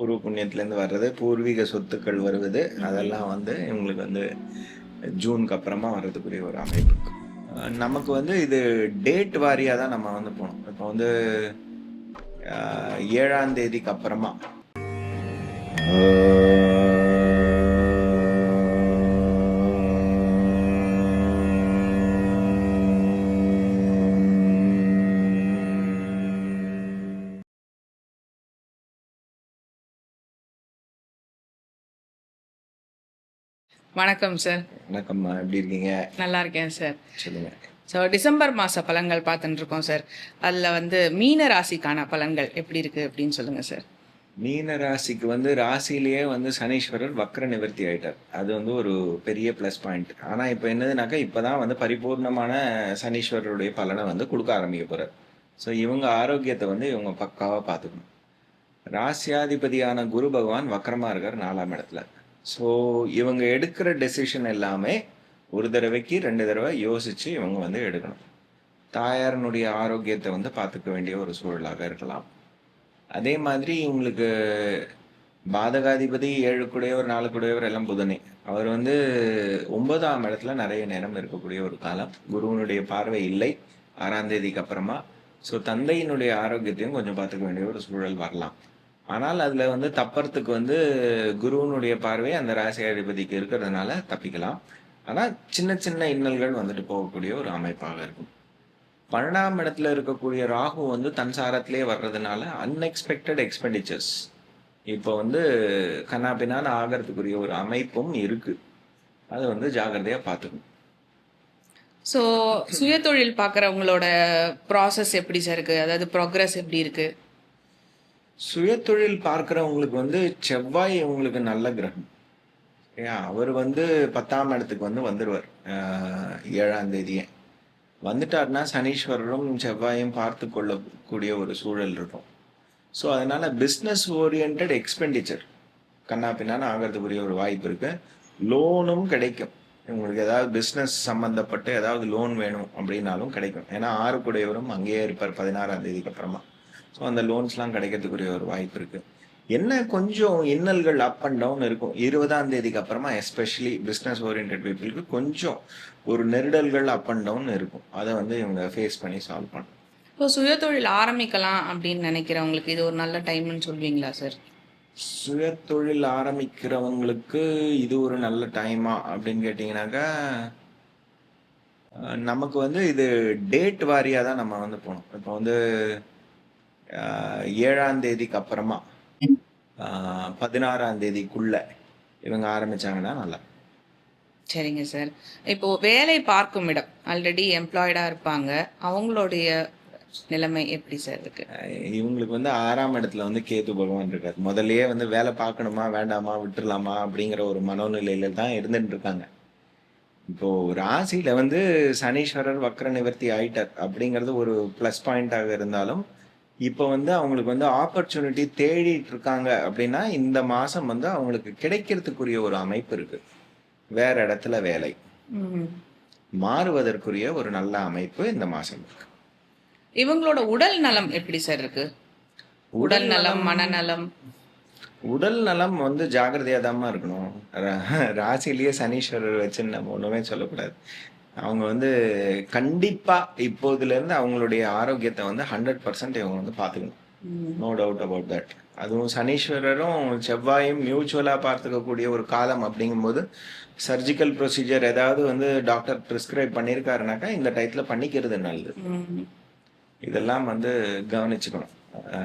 பூர்வ புண்ணியத்துலேருந்து வர்றது பூர்வீக சொத்துக்கள் வருவது அதெல்லாம் வந்து இவங்களுக்கு வந்து ஜூனுக்கு அப்புறமா வர்றதுக்குரிய ஒரு அமைப்பு. நமக்கு வந்து இது டேட் வாரியாக தான் நம்ம வந்து போனோம் இப்போ வந்து ஏழாம் தேதிக்கு அப்புறமா வணக்கம் சார் வணக்கம்மா. எப்படி இருக்கீங்க? நல்லா இருக்கேன் சார் சொல்லுங்க. ஸோ டிசம்பர் மாத பலன்கள் பார்த்துட்டு இருக்கோம் சார் அதில் வந்து மீன ராசிக்கான பலன்கள் எப்படி இருக்குது அப்படின்னு சொல்லுங்கள் சார் மீன ராசிக்கு வந்து ராசியிலேயே வந்து சனீஸ்வரர் வக்ர நிவர்த்தி ஆயிட்டார். அது வந்து ஒரு பெரிய ப்ளஸ் பாயிண்ட் ஆனால் இப்போ என்னதுனாக்கா இப்போ தான் வந்து பரிபூர்ணமான சனீஸ்வரருடைய பலனை வந்து கொடுக்க ஆரம்பிக்க போகிறார் ஸோ இவங்க ஆரோக்கியத்தை வந்து இவங்க பக்காவாக பார்த்துக்கணும். ராசியாதிபதியான குரு பகவான் வக்கரமாக இருக்கார் நாலாம் இடத்துல. ஸோ இவங்க எடுக்கிற டெசிஷன் எல்லாமே ஒரு தடவைக்கு ரெண்டு தடவை யோசித்து இவங்க வந்து எடுக்கணும். தாயாரனுடைய ஆரோக்கியத்தை வந்து பார்த்துக்க வேண்டிய ஒரு சூழலாக இருக்கலாம். அதே மாதிரி இவங்களுக்கு பாதகாதிபதி ஏழு கூடையவர் நாலு கூடையவர் எல்லாம் புதனே. அவர் வந்து ஒன்பதாம் இடத்துல நிறைய நேரம் இருக்கக்கூடிய ஒரு காலம். குருவனுடைய பார்வை இல்லை. ஆறாம் தேதிக்கு அப்புறமா. ஸோ தந்தையினுடைய ஆரோக்கியத்தையும் கொஞ்சம் பார்த்துக்க வேண்டிய ஒரு சூழல் வரலாம். ஆனால் அதில் வந்து தப்பறதுக்கு வந்து குருவனுடைய பார்வை அந்த ராசி அதிபதிக்கு இருக்கிறதுனால தப்பிக்கலாம். ஆனால் சின்ன சின்ன இன்னல்கள் வந்துட்டு போகக்கூடிய ஒரு அமைப்பாக இருக்கும். பன்னெண்டாம் இடத்துல இருக்கக்கூடிய ராகு வந்து தன்சாரத்திலே வர்றதுனால அன்எக்ஸ்பெக்டட் எக்ஸ்பெண்டிச்சர்ஸ் இப்போ வந்து கண்ணாபின்னான்னு ஆகிறதுக்குரிய ஒரு அமைப்பும் இருக்கு. அது வந்து ஜாகிரதையாக பார்த்துக்கணும். ஸோ சுயதொழில் பார்க்குறவங்களோட ப்ராசஸ் எப்படி சார் இருக்குது அதாவது ப்ராக்ரஸ் எப்படி இருக்குது சுயதொழில் பார்க்குறவங்களுக்கு வந்து செவ்வாய் உங்களுக்கு நல்ல கிரகம். ஏன் அவர் வந்து பத்தாம் இடத்துக்கு வந்து வந்துடுவார் ஏழாம் தேதியே. வந்துட்டார்னா சனீஸ்வரரும் செவ்வாயும் பார்த்து கொள்ளக்கூடிய ஒரு சூழல் இருக்கும். ஸோ அதனால் பிஸ்னஸ் ஓரியன்ட் எக்ஸ்பெண்டிச்சர் கண்ணா பின்னான்னு ஆகிறதுக்குரிய ஒரு வாய்ப்பு இருக்குது லோனும் கிடைக்கும். உங்களுக்கு ஏதாவது பிஸ்னஸ் சம்மந்தப்பட்டு ஏதாவது லோன் வேணும் அப்படின்னாலும் கிடைக்கும். ஏன்னா ஆறுக்குடையவரும் அங்கேயே இருப்பார் பதினாறாம் தேதிக்கு அப்புறமா. ஸோ அந்த லோன்ஸ்லாம் கிடைக்கிறதுக்குரிய ஒரு வாய்ப்பு இருக்கு. என்ன கொஞ்சம் இன்னல்கள் அப் அண்ட் டவுன் இருக்கும்? இருபதாம் தேதிக்கு அப்புறமா எஸ்பெஷலி பிஸ்னஸ் ஓரியன்ட் பீப்புளுக்கு கொஞ்சம் ஒரு நெருடல்கள் அப் அண்ட் டவுன் இருக்கும். அதை வந்து இவங்க ஃபேஸ் பண்ணி சால்வ் பண்ணணும். இப்போ சுயதொழில் ஆரம்பிக்கலாம் அப்படின்னு நினைக்கிறவங்களுக்கு இது ஒரு நல்ல டைம்னு சொல்வீங்களா சார் சுயதொழில் ஆரம்பிக்கிறவங்களுக்கு இது ஒரு நல்ல டைமா அப்படின்னு கேட்டிங்கனாக்கா நமக்கு வந்து இது டேட் வாரியாக தான் நம்ம வந்து போகணும். இப்போ வந்து ஏழாம் தேதிக்கு அப்புறமா பதினாறாம் தேதிக்குள்ள இவங்க ஆரம்பிச்சாங்கன்னா நல்லா சரிங்க சார். இப்போ வேலை பார்க்கும் இடம் ஆல்ரெடி எம்ப்ளாய்டாக இருப்பாங்க. அவங்களுடைய நிலைமை எப்படி சார் இருக்கு? இவங்களுக்கு வந்து ஆறாம் இடத்துல வந்து கேது பகவான் இருக்காரு. முதல்லயே வந்து வேலை பார்க்கணுமா வேண்டாமா விட்டுறலாமா அப்படிங்கிற ஒரு மனோநிலையில தான் இருந்துட்டு இருக்காங்க. இப்போ ராசியில வந்து சனீஸ்வரர் வக்ர நிவர்த்தி ஆயிட்டார் அப்படிங்கிறது ஒரு ப்ளஸ் பாயிண்டாக இருந்தாலும் இப்போ வந்து அவங்களுக்கு வந்து ஆப்பர்ச்சுனிட்டி தேடிட்டு இருக்காங்க அப்படின்னா இந்த மாசம் வந்து அவங்களுக்கு கிடைக்கிறதுக்குரிய ஒரு அமைப்பு இருக்கு. வேற இடத்துல வேலை. மாறுவதற்குரிய ஒரு நல்ல அமைப்பு இந்த மாசம் இருக்கு. இவங்களோட உடல் நலம் எப்படி சார் இருக்கு? உடல் நலம் மனநலம் உடல் நலம் வந்து ஜாகிரதையாக தாம்மா இருக்கணும். ரா- ராசியிலேயே சனீஸ்வரர் வச்சுன்னு நம்ம ஒன்றுமே சொல்லக்கூடாது. அவங்க வந்து கண்டிப்பா இப்போதுல இருந்து அவங்களுடைய ஆரோக்கியத்தை வந்து ஹண்ட்ரட் பர்சன்ட் இவங்க வந்து பார்த்துக்கணும். நோ டவுட் அபவுட் தட் அதுவும் சனீஸ்வரரும் செவ்வாயும் மியூச்சுவலா பார்த்துக்கக்கூடிய ஒரு காலம் அப்படிங்கும்போது சர்ஜிக்கல் ப்ரொசீஜர் ஏதாவது வந்து டாக்டர் ப்ரிஸ்கிரைப் பண்ணியிருக்காருனாக்கா இந்த டயத்துல பண்ணிக்கிறது நல்லது. இதெல்லாம் வந்து கவனிச்சுக்கணும்.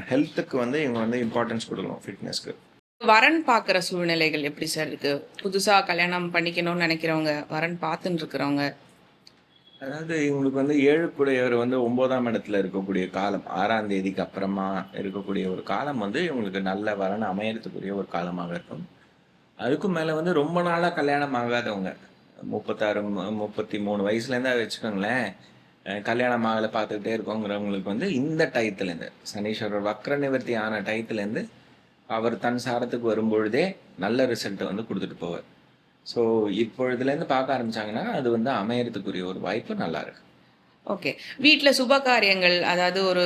ஹெல்த்துக்கு வந்து இவங்க வந்து இம்பார்ட்டன்ஸ் கொடுக்கணும் ஃபிட்னஸ்க்கு வரன் பார்க்குற சூழ்நிலைகள் எப்படி சார் இருக்கு? புதுசா கல்யாணம் பண்ணிக்கணும்னு நினைக்கிறவங்க வரன் பார்த்துன்னு இருக்கிறவங்க அதாவது இவங்களுக்கு வந்து ஏழுக்குடையவர் வந்து ஒன்பதாம் இடத்துல இருக்கக்கூடிய காலம் ஆறாம் தேதிக்கு அப்புறமா இருக்கக்கூடிய ஒரு காலம் வந்து இவங்களுக்கு நல்ல வரன் அமையறதுக்குரிய ஒரு காலமாக இருக்கும். அதுக்கும் மேலே வந்து ரொம்ப நாளாக கல்யாணம் ஆகாதவங்க. முப்பத்தாறு முப்பத்தி மூணு வயசுலேருந்தா வச்சுக்கோங்களேன். கல்யாணம் ஆகலை பார்த்துக்கிட்டே இருக்கோங்கிறவங்களுக்கு வந்து இந்த டயத்துலேருந்து சனீஸ்வரர் வக்ர நிவர்த்தி ஆன டயத்துலேருந்து அவர் தன் சாரத்துக்கு வரும்பொழுதே நல்ல ரிசல்ட்டை வந்து கொடுத்துட்டு போவார். ஸோ இப்பொழுதுலேருந்து பார்க்க ஆரம்பிச்சாங்கன்னா அது வந்து அமையறதுக்குரிய ஒரு வாய்ப்பு நல்லா இருக்கு. ஓகே வீட்டில் சுப காரியங்கள் அதாவது ஒரு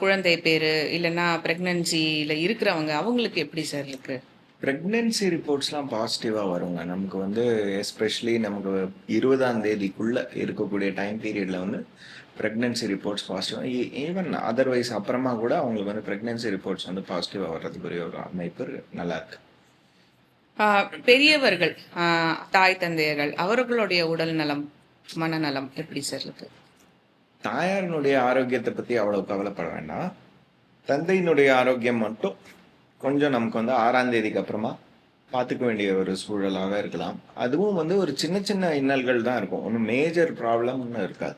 குழந்தை பேரு இல்லைன்னா ப்ரெக்னன்சியில் இருக்கிறவங்க அவங்களுக்கு எப்படி சார் இருக்கு? ப்ரெக்னென்சி ரிப்போர்ட்ஸ்லாம் பாசிட்டிவாக வருங்க. நமக்கு வந்து எஸ்பெஷலி நமக்கு இருபதாம் தேதிக்குள்ளே இருக்கக்கூடிய டைம் பீரியடில் வந்து ப்ரெக்னென்சி ரிப்போர்ட்ஸ் பாசிட்டிவாக ஈவன் அதர்வைஸ் அப்புறமா கூட அவங்களுக்கு வந்து ப்ரெக்னென்சி ரிப்போர்ட்ஸ் வந்து பாசிட்டிவாக வர்றதுக்குரிய ஒரு அமைப்பு நல்லா இருக்கு. அஹ், பெரியவர்கள் தாய் தந்தையர்கள் அவர்களுடைய உடல் நலம் மனநலம் எப்படி சார் இருக்கு? தாயாரினுடைய ஆரோக்கியத்தை பற்றி அவ்வளோ கவலைப்பட வேண்டாம். தந்தையினுடைய ஆரோக்கியம் மட்டும் கொஞ்சம் நமக்கு வந்து ஆறாம் தேதிக்கு அப்புறமா பார்த்துக்க வேண்டிய ஒரு சூழலாக இருக்கலாம். அதுவும் வந்து ஒரு சின்ன சின்ன இன்னல்கள் தான் இருக்கும். ஒன்றும் மேஜர் ப்ராப்ளம் ஒன்றும் இருக்காது.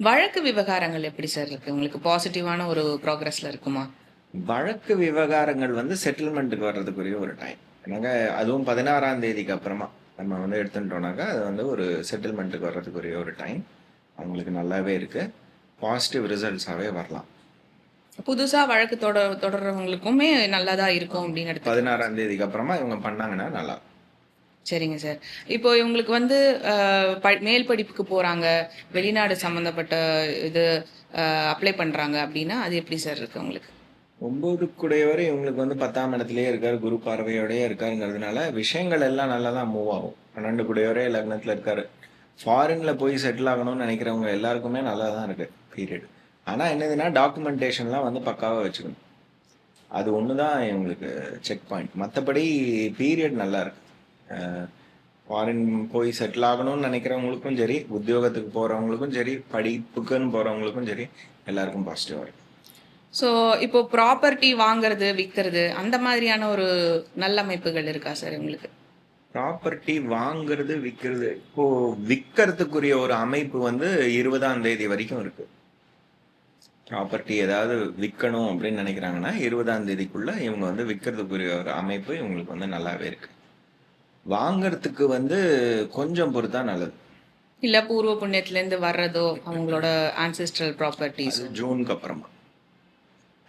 வழக்கு விவகாரங்கள் எப்படி சார் இருக்கு? உங்களுக்கு பாசிட்டிவான ஒரு ப்ராக்ரஸ்ல இருக்குமா? வழக்கு விவகாரங்கள் வந்து செட்டில்மெண்ட்டுக்கு வர்றதுக்குரிய ஒரு டைம் ஏன்னாங்க அதுவும் பதினாறாம் தேதிக்கு அப்புறமா நம்ம வந்து எடுத்துட்டோம்னாக்கா அது வந்து ஒரு செட்டில்மெண்ட்டுக்கு வர்றதுக்குரிய ஒரு டைம் அவங்களுக்கு நல்லாவே இருக்கு. பாசிட்டிவ் ரிசல்ட்ஸாகவே வரலாம். புதுசா வழக்கு தொடர் தொடர்றவங்களுக்குமே நல்லதா இருக்கும் அப்படின்னு எடுத்து பதினாறாம் தேதிக்கு அப்புறமா இவங்க பண்ணாங்கன்னா நல்லா. சரிங்க சார். இப்போ இவங்களுக்கு வந்து மேல் படிப்புக்கு போறாங்க. வெளிநாடு சம்பந்தப்பட்ட இது அப்ளை பண்றாங்க அப்படின்னா அது எப்படி சார் இருக்கு உங்களுக்கு? ஒன்பதுக்குடையவரை இவங்களுக்கு வந்து பத்தாம் இடத்துலயே இருக்காரு குரு பார்வையோடயே இருக்காருங்கிறதுனால விஷயங்கள் எல்லாம் நல்லா தான் மூவ் ஆகும். பன்னெண்டு கூடையவரே லக்னத்துல இருக்காரு. ஃபாரின்ல போய் செட்டில் ஆகணும்னு நினைக்கிறவங்க எல்லாருக்குமே நல்லா தான் இருக்கு பீரியட் ஆனா என்னதுன்னா டாக்குமெண்டேஷன்லாம் வந்து பக்காவாக வச்சுக்கணும். அது ஒன்று தான் இவங்களுக்கு செக் பாயிண்ட் மற்றபடி பீரியட் நல்லா இருக்கு. ஃபாரின் போய் செட்டில் ஆகணும்னு நினைக்கிறவங்களுக்கும் சரி உத்தியோகத்துக்கு போகிறவங்களுக்கும் சரி படிப்புக்குன்னு போகிறவங்களுக்கும் சரி எல்லாருக்கும் பாசிட்டிவாக இருக்கு. ஸோ இப்போ ப்ராப்பர்ட்டி வாங்குறது விற்கிறது அந்த மாதிரியான ஒரு நல்லமைப்புகள் இருக்கா சார் உங்களுக்கு? ப்ராப்பர்ட்டி வாங்குறது விற்கிறது இப்போ விற்கிறதுக்குரிய ஒரு அமைப்பு வந்து இருபதாம் தேதி வரைக்கும் இருக்கு. ப்ராப்பர்ட்டி ஏதாவது விற்கணும் அப்படின்னு நினைக்கிறாங்கன்னா இருபதாம் தேதிக்குள்ள இவங்க வந்து விற்கிறதுக்குரிய ஒரு அமைப்பு இவங்களுக்கு வந்து நல்லாவே இருக்கு. வாங்குறதுக்கு வந்து கொஞ்சம் பொறுத்தா நல்லது. இல்ல பூர்வ புண்ணியத்திலேருந்து வர்றதோ அவங்களோட ஆன்சிஸ்ட்ரல் ப்ராப்பர்ட்டிஸ் ஜூனுக்கு அப்புறமா.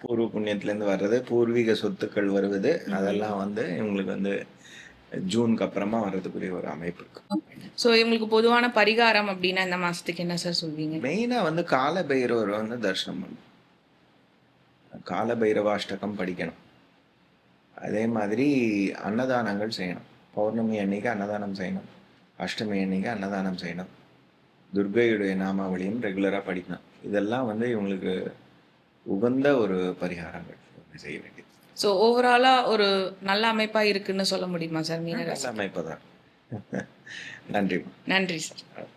பூர்வ புண்ணியத்திலேருந்து வர்றது பூர்வீக சொத்துக்கள் வருவது அதெல்லாம் வந்து இவங்களுக்கு வந்து ஜூனுக்கு அப்புறமா வர்றதுக்குரிய ஒரு அமைப்பு இருக்கு. ஸோ இவங்களுக்கு பொதுவான பரிகாரம் அப்படின்னா இந்த மாசத்துக்கு என்ன சார் சொல்வீங்க? மெயினா வந்து கால பைரவரை வந்து தரிசனம் பண்ணணும். கால பைரவாஷ்டகம் படிக்கணும். அதே மாதிரி அன்னதானங்கள் செய்யணும். பௌர்ணமி அன்னைக்கு அன்னதானம் செய்யணும். அஷ்டமி அன்னைக்கு அன்னதானம் செய்யணும். துர்கையுடைய நாமாவளியும் ரெகுலரா படிக்கணும். இதெல்லாம் வந்து இவங்களுக்கு உகந்த ஒரு பரிகாரங்கள் செய்ய வேண்டியது. ஸோ ஓவராலா ஒரு நல்ல அமைப்பா இருக்குன்னு சொல்ல முடியுமா சார் மீனராசி நல்ல அமைப்பு தான் நன்றி நன்றி சார்